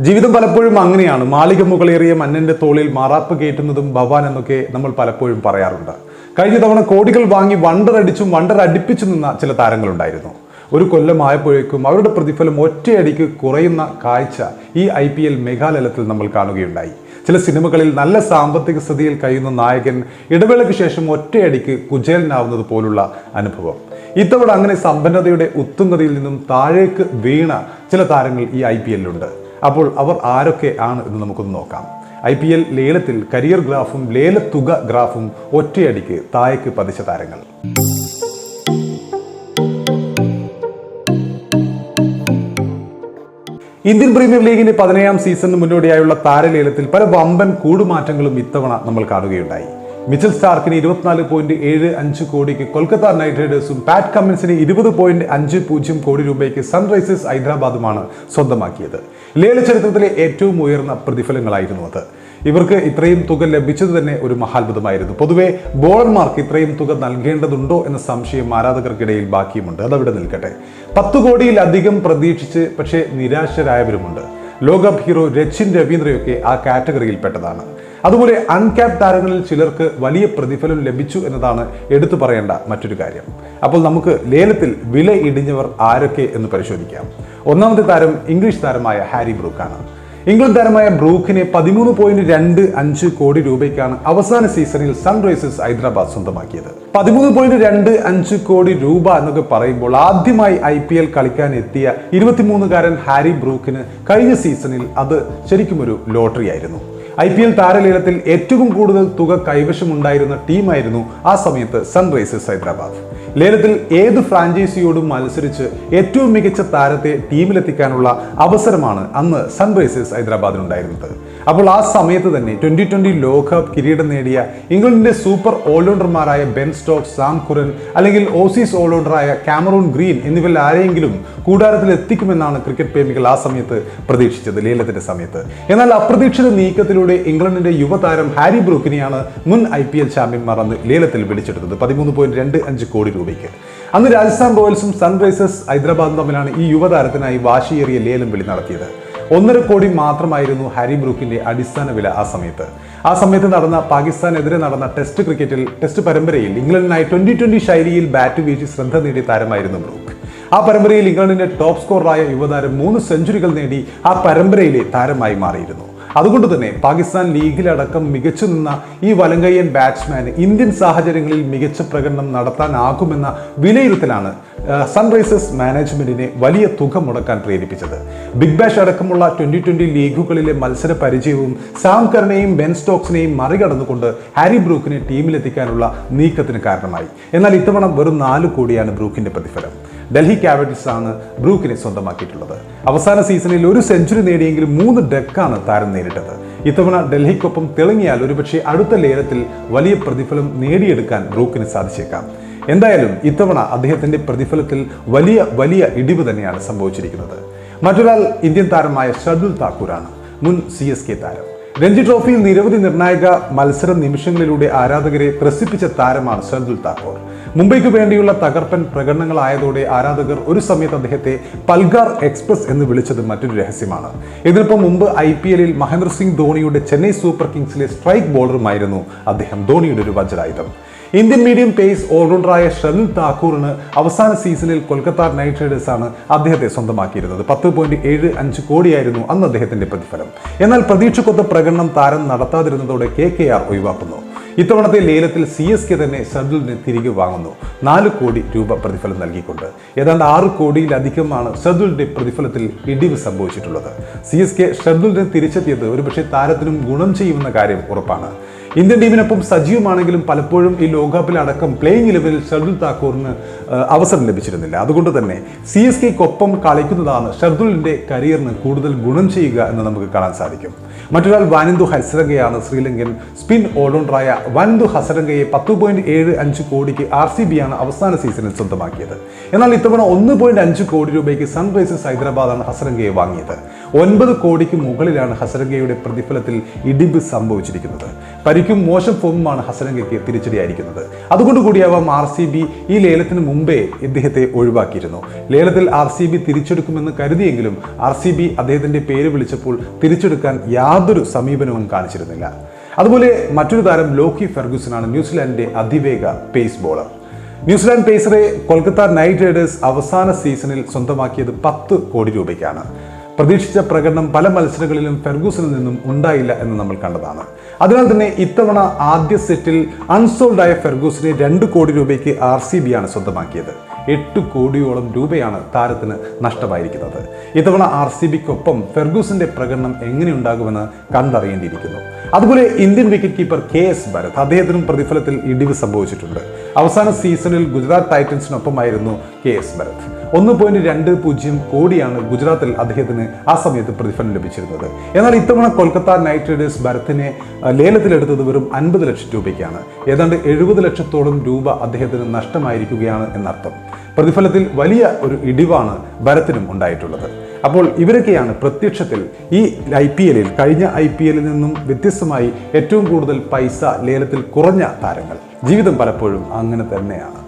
ജീവിതം പലപ്പോഴും അങ്ങനെയാണ്. മാളിക മുകളേറിയ മന്നന്റെ തോളിൽ മാറാപ്പ് കയറ്റുന്നതും ഭവാൻ എന്നൊക്കെ നമ്മൾ പലപ്പോഴും പറയാറുണ്ട്. കഴിഞ്ഞ തവണ കോടികൾ വാങ്ങി വണ്ടർ അടിച്ചും വണ്ടർ അടിപ്പിച്ചു നിന്ന ചില താരങ്ങളുണ്ടായിരുന്നു. ഒരു കൊല്ലമായപ്പോഴേക്കും അവരുടെ പ്രതിഫലം ഒറ്റയടിക്ക് കുറയുന്ന കാഴ്ച ഈ ഐ പി എൽ മേഘാലയത്തിൽ നമ്മൾ കാണുകയുണ്ടായി. ചില സിനിമകളിൽ നല്ല സാമ്പത്തിക സ്ഥിതിയിൽ കഴിയുന്ന നായകൻ ഇടവേളയ്ക്ക് ശേഷം ഒറ്റയടിക്ക് കുചേലനാവുന്നത് പോലുള്ള അനുഭവം. ഇത്തവണ അങ്ങനെ സമ്പന്നതയുടെ ഉത്തുംഗതയിൽ നിന്നും താഴേക്ക് വീണ ചില താരങ്ങൾ ഈ ഐ പി എല്ലിലുണ്ട്. അപ്പോൾ അവർ ആരൊക്കെ ആണ് എന്ന് നമുക്കൊന്ന് നോക്കാം. ഐ പി എൽ ലേലത്തിൽ കരിയർ ഗ്രാഫും ലേലത്തുക ഗ്രാഫും ഒറ്റയടിക്ക് താഴേക്ക് പതിച്ച താരങ്ങൾ. ഇന്ത്യൻ പ്രീമിയർ ലീഗിന്റെ പതിനേഴാം സീസണിന് മുന്നോടിയായുള്ള താരലേലത്തിൽ പല വമ്പൻ കൂടുമാറ്റങ്ങളും ഇത്തവണ നമ്മൾ കാണുകയുണ്ടായി. മിച്ചൽ സ്റ്റാർക്കിന് ഇരുപത്തിനാല് പോയിന്റ് ഏഴ് അഞ്ച് കോടിക്ക് കൊൽക്കത്ത നൈറ്റ് റൈഡേഴ്സും പാറ്റ് കമ്മിൻസിന് ഇരുപത് പോയിന്റ് അഞ്ച് പൂജ്യം കോടി രൂപയ്ക്ക് സൺറൈസേഴ്സ് ഹൈദരാബാദുമാണ് സ്വന്തമാക്കിയത്. ലേല ചരിത്രത്തിലെ ഏറ്റവും ഉയർന്ന പ്രതിഫലങ്ങളായിരുന്നു അത്. ഇവർക്ക് ഇത്രയും തുക ലഭിച്ചത് തന്നെ ഒരു മഹാത്ഭുതമായിരുന്നു. പൊതുവെ ബോളർമാർക്ക് ഇത്രയും തുക നൽകേണ്ടതുണ്ടോ എന്ന സംശയം ആരാധകർക്കിടയിൽ ബാക്കിയുമുണ്ട്. അതവിടെ നിൽക്കട്ടെ. പത്ത് കോടിയിലധികം പ്രതീക്ഷിച്ച് പക്ഷേ നിരാശരായവരുമുണ്ട്. ലോകകപ്പ് ഹീറോ രച്ചിൻ രവീന്ദ്രയൊക്കെ ആ കാറ്റഗറിയിൽപ്പെട്ടതാണ്. അതുപോലെ അൺക്യാപ് താരങ്ങളിൽ ചിലർക്ക് വലിയ പ്രതിഫലം ലഭിച്ചു എന്നതാണ് എടുത്തു പറയേണ്ട മറ്റൊരു കാര്യം. അപ്പോൾ നമുക്ക് ലേലത്തിൽ വില ഇടിഞ്ഞവർ ആരൊക്കെ എന്ന് പരിശോധിക്കാം. ഒന്നാമത്തെ താരം ഇംഗ്ലീഷ് താരമായ ഹാരി ബ്രൂക്കാണ്. ഇംഗ്ലണ്ട് താരമായ ബ്രൂക്കിനെ പതിമൂന്ന് പോയിന്റ് രണ്ട് അഞ്ച് കോടി രൂപയ്ക്കാണ് അവസാന സീസണിൽ സൺറൈസേഴ്സ് ഹൈദരാബാദ് സ്വന്തമാക്കിയത്. പതിമൂന്ന് പോയിന്റ് രണ്ട് അഞ്ച് കോടി രൂപ എന്നൊക്കെ പറയുമ്പോൾ ആദ്യമായി ഐ പി എൽ കളിക്കാൻ എത്തിയ ഇരുപത്തിമൂന്നുകാരൻ ഹാരി ബ്രൂക്കിന് കഴിഞ്ഞ സീസണിൽ അത് ശരിക്കും ഒരു ലോട്ടറി ആയിരുന്നു ഐ പി എൽ താരലീലത്തിൽ ഏറ്റവും കൂടുതൽ തുക കൈവശമുണ്ടായിരുന്ന ടീമായിരുന്നു ആ സമയത്ത് സൺറൈസേഴ്സ് ഹൈദരാബാദ്. ലേലത്തിൽ ഏത് ഫ്രാഞ്ചൈസിയോടും മത്സരിച്ച് ഏറ്റവും മികച്ച താരത്തെ ടീമിലെത്തിക്കാനുള്ള അവസരമാണ് അന്ന് സൺറൈസേഴ്സ് ഹൈദരാബാദിനുണ്ടായിരുന്നത്. അപ്പോൾ ആ സമയത്ത് തന്നെ ട്വന്റി ട്വന്റി ലോകകപ്പ് കിരീടം നേടിയ ഇംഗ്ലണ്ടിന്റെ സൂപ്പർ ഓൾറൗണ്ടർമാരായ ബെൻ സ്റ്റോക്സ് സാം കുരൻ അല്ലെങ്കിൽ ഓസീസ് ഓൾറൗണ്ടറായ കാമറൂൺ ഗ്രീൻ എന്നിവരിൽ ആരെങ്കിലും കൂടാരത്തിൽ എത്തിക്കുമെന്നാണ് ക്രിക്കറ്റ് പ്രേമികൾ ആ സമയത്ത് പ്രതീക്ഷിച്ചത് ലേലത്തിന്റെ സമയത്ത്. എന്നാൽ അപ്രതീക്ഷിത നീക്കത്തിലൂടെ ഇംഗ്ലണ്ടിന്റെ യുവതാരം ഹാരി ബ്രൂക്കിനെയാണ് മുൻ ഐ പി എൽ ചാമ്പ്യന്മാർ അന്ന് ലേലത്തിൽ പിടിച്ചെടുത്തത് പതിമൂന്ന് പോയിന്റ് രണ്ട് അഞ്ച് കോടി രൂപയ്ക്ക്. അന്ന് രാജസ്ഥാൻ റോയൽസും സൺറൈസേഴ്സ് ഹൈദരാബാദും തമ്മിലാണ് ഈ യുവതാരത്തിനായി വാശിയേറിയ ലേലം വിളി നടത്തിയത്. ഒന്നര കോടി മാത്രമായിരുന്നു ഹാരി ബ്രൂക്കിന്റെ അടിസ്ഥാന വില ആ സമയത്ത്. ആ സമയത്ത് നടന്ന പാകിസ്ഥാനെതിരെ നടന്ന ടെസ്റ്റ് ക്രിക്കറ്റിൽ ടെസ്റ്റ് പരമ്പരയിൽ ഇംഗ്ലണ്ടിനായി ട്വന്റി ട്വന്റി ശൈലിയിൽ ബാറ്റ് വീഴ്ച ശ്രദ്ധ നേടിയ താരമായിരുന്നു ബ്രൂക്ക്. ആ പരമ്പരയിൽ ഇംഗ്ലണ്ടിന്റെ ടോപ്പ് സ്കോററായ യുവതാരം മൂന്ന് സെഞ്ചുറികൾ നേടി ആ പരമ്പരയിലെ താരമായി മാറിയിരുന്നു. അതുകൊണ്ട് തന്നെ പാകിസ്ഥാൻ ലീഗിലടക്കം മികച്ചു നിന്ന ഈ വലങ്കയ്യൻ ബാറ്റ്സ്മാന് ഇന്ത്യൻ സാഹചര്യങ്ങളിൽ മികച്ച പ്രകടനം നടത്താനാകുമെന്ന വിലയിരുത്തലാണ് സൺറൈസേഴ്സ് മാനേജ്മെന്റിനെ വലിയ തുക മുടക്കാൻ പ്രേരിപ്പിച്ചത്. ബിഗ് ബാഷ് അടക്കമുള്ള ട്വന്റി ട്വന്റി ലീഗുകളിലെ മത്സര പരിചയവും സാം കറിനെയും ബെൻ സ്റ്റോക്സിനെയും മറികടന്നുകൊണ്ട് ഹാരി ബ്രൂക്കിനെ ടീമിലെത്തിക്കാനുള്ള നീക്കത്തിന് കാരണമായി. എന്നാൽ ഇത്തവണ വെറും നാല് കോടിയാണ് ബ്രൂക്കിന്റെ പ്രതിഫലം. ഡൽഹി ക്യാപിറ്റൽസ് ആണ് ബ്രൂക്കിനെ സ്വന്തമാക്കിയിട്ടുള്ളത്. അവസാന സീസണിൽ ഒരു സെഞ്ചുറി നേടിയെങ്കിലും മൂന്ന് ഡെക്കാണ് താരം നേരിട്ടത്. ഇത്തവണ ഡൽഹിക്കൊപ്പം തിളങ്ങിയാൽ ഒരുപക്ഷെ അടുത്ത ലേലത്തിൽ വലിയ പ്രതിഫലം നേടിയെടുക്കാൻ ബ്രൂക്കിന് സാധിച്ചേക്കാം. എന്തായാലും ഇത്തവണ അദ്ദേഹത്തിന്റെ പ്രതിഫലത്തിൽ വലിയ വലിയ ഇടിവ് തന്നെയാണ് സംഭവിച്ചിരിക്കുന്നത്. മറ്റൊരാൾ ഇന്ത്യൻ താരമായ ഷർദുൽ താക്കൂറാണ്. മുൻ സി എസ് കെ താരം. രഞ്ജി ട്രോഫിയിൽ നിരവധി നിർണായക മത്സര നിമിഷങ്ങളിലൂടെ ആരാധകരെ ത്രസിപ്പിച്ച താരമാണ് ഷർദുൽ താക്കൂർ. മുംബൈക്ക് വേണ്ടിയുള്ള തകർപ്പൻ പ്രകടനങ്ങളായതോടെ ആരാധകർ ഒരു സമയത്ത് അദ്ദേഹത്തെ പൽഗാർ എക്സ്പ്രസ് എന്ന് വിളിച്ചത് മറ്റൊരു രഹസ്യമാണ്. ഇതിനൊപ്പം മുമ്പ് ഐ പി എല്ലിൽ മഹേന്ദ്ര സിംഗ് ധോണിയുടെ ചെന്നൈ സൂപ്പർ കിങ്സിലെ സ്ട്രൈക്ക് ബോളറുമായിരുന്നു അദ്ദേഹം ധോണിയുടെ ഒരു വജ്രായുധം. ഇന്ത്യൻ മീഡിയം പേസ് ഓൾറൗണ്ടറായ ഷർലിൽ താക്കൂറിന് അവസാന സീസണിൽ കൊൽക്കത്ത നൈറ്റ് റൈഡേഴ്സാണ് അദ്ദേഹത്തെ സ്വന്തമാക്കിയിരുന്നത്. പത്ത് പോയിന്റ് ഏഴ് അഞ്ച് കോടിയായിരുന്നു അന്ന് അദ്ദേഹത്തിന്റെ പ്രതിഫലം. എന്നാൽ പ്രതീക്ഷക്കൊത്ത പ്രകടനം താരം നടത്താതിരുന്നതോടെ കെ കെ ആർ ഒഴിവാക്കുന്നു. ഇത്തവണത്തെ ലേലത്തിൽ സി എസ് കെ തന്നെ ഷർദുലിനെ തിരികെ വാങ്ങുന്നു. നാല് കോടി രൂപ പ്രതിഫലം നൽകിക്കൊണ്ട്. ഏതാണ്ട് ആറ് കോടിയിലധികമാണ് ഷർദുലിന്റെ പ്രതിഫലത്തിൽ ഇടിവ് സംഭവിച്ചിട്ടുള്ളത്. സി എസ് കെ ഷർദുലിനെ തിരിച്ചെത്തിയത് ഒരുപക്ഷെ താരത്തിനും ഗുണം ചെയ്യുമെന്ന കാര്യം ഉറപ്പാണ്. ഇന്ത്യൻ ടീമിനൊപ്പം സജീവമാണെങ്കിലും പലപ്പോഴും ഈ ലോകകപ്പിലടക്കം പ്ലേയിങ് ഇലവനിൽ ഷർദുൽ താക്കൂറിന് അവസരം ലഭിച്ചിരുന്നില്ല. അതുകൊണ്ട് തന്നെ സി എസ് കെക്കൊപ്പം കളിക്കുന്നതാണ് ഷർദുലിന്റെ കരിയറിന് കൂടുതൽ ഗുണം ചെയ്യുക എന്ന് നമുക്ക് കാണാൻ സാധിക്കും. മറ്റൊരാൾ വാനിന്ദു ഹസരംഗയാണ് ശ്രീലങ്കൻ സ്പിൻ ഓൾറൗണ്ടറായ വാനിന്ദു ഹസരംഗയെ പത്ത് പോയിന്റ് ഏഴ് അഞ്ച് കോടിക്ക് ആർ സി ബി ആണ് അവസാന സീസണിൽ സ്വന്തമാക്കിയത്. എന്നാൽ ഇത്തവണ ഒന്ന് പോയിന്റ് അഞ്ച് കോടി രൂപയ്ക്ക് സൺറൈസേഴ്സ് ഹൈദരാബാദാണ് ഹസരംഗയെ വാങ്ങിയത്. ഒൻപത് കോടിക്ക് മുകളിലാണ് ഹസരംഗയുടെ പ്രതിഫലത്തിൽ ഇടിമ്പ് സംഭവിച്ചിരിക്കുന്നത്. പരിക്കും മോശം ഫോമുമാണ് ഹസരംഗയ്ക്ക് തിരിച്ചടിയായിരിക്കുന്നത്. അതുകൊണ്ട് കൂടിയാവാം ആർ സി ബി ഈ ലേലത്തിന് മുമ്പേ ഇദ്ദേഹത്തെ ഒഴിവാക്കിയിരുന്നു. ലേലത്തിൽ ആർ സി ബി തിരിച്ചെടുക്കുമെന്ന് കരുതിയെങ്കിലും ആർ സി ബി അദ്ദേഹത്തിന്റെ പേര് വിളിച്ചപ്പോൾ തിരിച്ചെടുക്കാൻ യാതൊരു സമീപനവും കാണിച്ചിരുന്നില്ല. അതുപോലെ മറ്റൊരു താരം ലോക്കി ഫെർഗൂസനാണ് ന്യൂസിലാൻഡിന്റെ അതിവേഗ പേസ് ബോളർ ന്യൂസിലാൻഡ് പേസറെ കൊൽക്കത്ത നൈറ്റ് റൈഡേഴ്സ് അവസാന സീസണിൽ സ്വന്തമാക്കിയത് പത്ത് കോടി രൂപയ്ക്കാണ്. പ്രതീക്ഷിച്ച പ്രകടനം പല മത്സരങ്ങളിലും ഫെർഗൂസനിൽ നിന്നും ഉണ്ടായില്ല എന്ന് നമ്മൾ കണ്ടതാണ്. അതിനാൽ തന്നെ ഇത്തവണ ആദ്യ സെറ്റിൽ അൺസോൾഡായ ഫെർഗൂസിനെ രണ്ട് കോടി രൂപയ്ക്ക് ആർ സി ബി ആണ് സ്വന്തമാക്കിയത്. എട്ട് കോടിയോളം രൂപയാണ് താരത്തിന് നഷ്ടമായിരിക്കുന്നത്. ഇത്തവണ ആർ സി ബിക്കൊപ്പം ഫെർഗൂസിന്റെ പ്രകടനം എങ്ങനെയുണ്ടാകുമെന്ന് കണ്ടറിയേണ്ടിയിരിക്കുന്നു. അതുപോലെ Indian wicket keeper K S Bharat അദ്ദേഹത്തിനും പ്രതിഫലത്തിൽ ഇടിവ് സംഭവിച്ചിട്ടുണ്ട്. അവസാന സീസണിൽ ഗുജറാത്ത് ടൈറ്റൻസിനൊപ്പമായിരുന്നു കെ എസ് ഭരത്. ഒന്ന് പോയിന്റ് രണ്ട് പൂജ്യം കോടിയാണ് ഗുജറാത്തിൽ അദ്ദേഹത്തിന് ആ സമയത്ത് പ്രതിഫലം ലഭിച്ചിരുന്നത്. എന്നാൽ ഇത്തവണ കൊൽക്കത്ത നൈറ്റ് റൈഡേഴ്സ് ഭരത്തിനെ ലേലത്തിലെടുത്തത് വെറും അൻപത് ലക്ഷം രൂപയ്ക്കാണ്. ഏതാണ്ട് എഴുപത് ലക്ഷത്തോളം രൂപ അദ്ദേഹത്തിന് നഷ്ടമായിരിക്കുകയാണ് എന്നർത്ഥം. പ്രതിഫലത്തിൽ വലിയ ഒരു ഇടിവാണ് ഭരത്തിനും ഉണ്ടായിട്ടുള്ളത്. അപ്പോൾ ഇവരൊക്കെയാണ് പ്രത്യക്ഷത്തിൽ ഈ ഐ പി എല്ലിൽ കഴിഞ്ഞ ഐ പി എല്ലിൽ നിന്നും വ്യത്യസ്തമായി ഏറ്റവും കൂടുതൽ പൈസ ലേലത്തിൽ കുറഞ്ഞ താരങ്ങൾ. ജീവിതം പലപ്പോഴും അങ്ങനെ തന്നെയാണ്.